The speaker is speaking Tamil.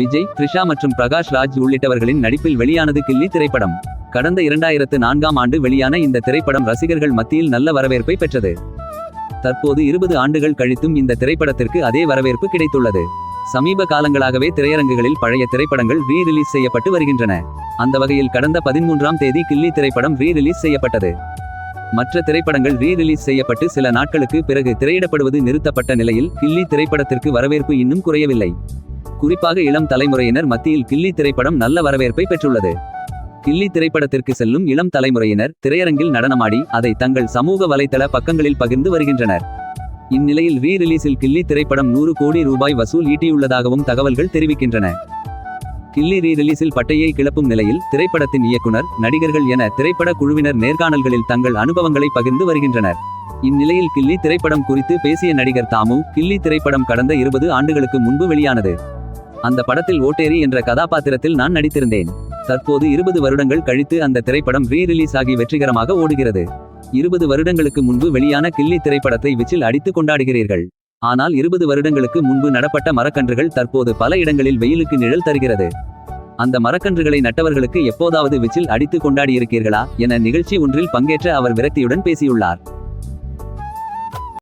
விஜய் த்ரிஷா மற்றும் பிரகாஷ் ராஜ் உள்ளிட்டவர்களின் நடிப்பில் வெளியானது கில்லி திரைப்படம். கடந்த இரண்டாயிரத்து நான்காம் ஆண்டு வெளியான இந்த திரைப்படம் ரசிகர்கள் மத்தியில் நல்ல வரவேற்பை பெற்றது. தற்போது இருபது ஆண்டுகள் கழித்தும் இந்த திரைப்படத்திற்கு அதே வரவேற்பு கிடைத்துள்ளது. சமீப காலங்களாகவே திரையரங்குகளில் பழைய திரைப்படங்கள் ரீ ரிலீஸ் செய்யப்பட்டு வருகின்றன. அந்த வகையில் கடந்த பதிமூன்றாம் தேதி கில்லி திரைப்படம் ரீ ரிலீஸ் செய்யப்பட்டது. மற்ற திரைப்படங்கள் ரீ ரிலீஸ் செய்யப்பட்டு சில நாட்களுக்கு பிறகு திரையிடப்படுவது நிறுத்தப்பட்ட நிலையில் கில்லி திரைப்படத்திற்கு வரவேற்பு இன்னும் குறையவில்லை. குறிப்பாக இளம் தலைமுறையினர் மத்தியில் கில்லி திரைப்படம் நல்ல வரவேற்பை பெற்றுள்ளது. கில்லி திரைப்படத்திற்கு செல்லும் இளம் தலைமுறையினர் திரையரங்கில் நடனமாடி அதை தங்கள் சமூக வலைதள பக்கங்களில் பகிர்ந்து வருகின்றனர். இந்நிலையில் ரீ ரிலீஸில் கில்லி திரைப்படம் நூறு கோடி ரூபாய் வசூல் ஈட்டியுள்ளதாகவும் தகவல்கள் தெரிவிக்கின்றன. கில்லி ரீ ரிலீஸில் பட்டையை கிளப்பும் நிலையில் திரைப்படத்தின் இயக்குனர் நடிகர்கள் என திரைப்பட குழுவினர் நேர்காணல்களில் தங்கள் அனுபவங்களை பகிர்ந்து வருகின்றனர். இந்நிலையில் கில்லி திரைப்படம் குறித்து பேசிய நடிகர் தாமு கில்லி திரைப்படம் கடந்த இருபது ஆண்டுகளுக்கு முன்பு வெளியானது. அந்த படத்தில் ஓட்டேரி என்ற கதாபாத்திரத்தில் நான் நடித்திருந்தேன். தற்போது இருபது வருடங்கள் கழித்து அந்த திரைப்படம் ரீ ரிலீஸ் ஆகி வெற்றிகரமாக ஓடுகிறது. இருபது வருடங்களுக்கு முன்பு வெளியான கில்லி திரைப்படத்தை விச்சில் அடித்து கொண்டாடுகிறீர்கள். ஆனால் இருபது வருடங்களுக்கு முன்பு நடப்பட்ட மரக்கன்றுகள் தற்போது பல இடங்களில் வெயிலுக்கு நிழல் தருகிறது. அந்த மரக்கன்றுகளை நட்டவர்களுக்கு எப்போதாவது விச்சில் அடித்து கொண்டாடியிருக்கீர்களா என நிகழ்ச்சி ஒன்றில் பங்கேற்ற அவர் விரக்தியுடன் பேசியுள்ளார்.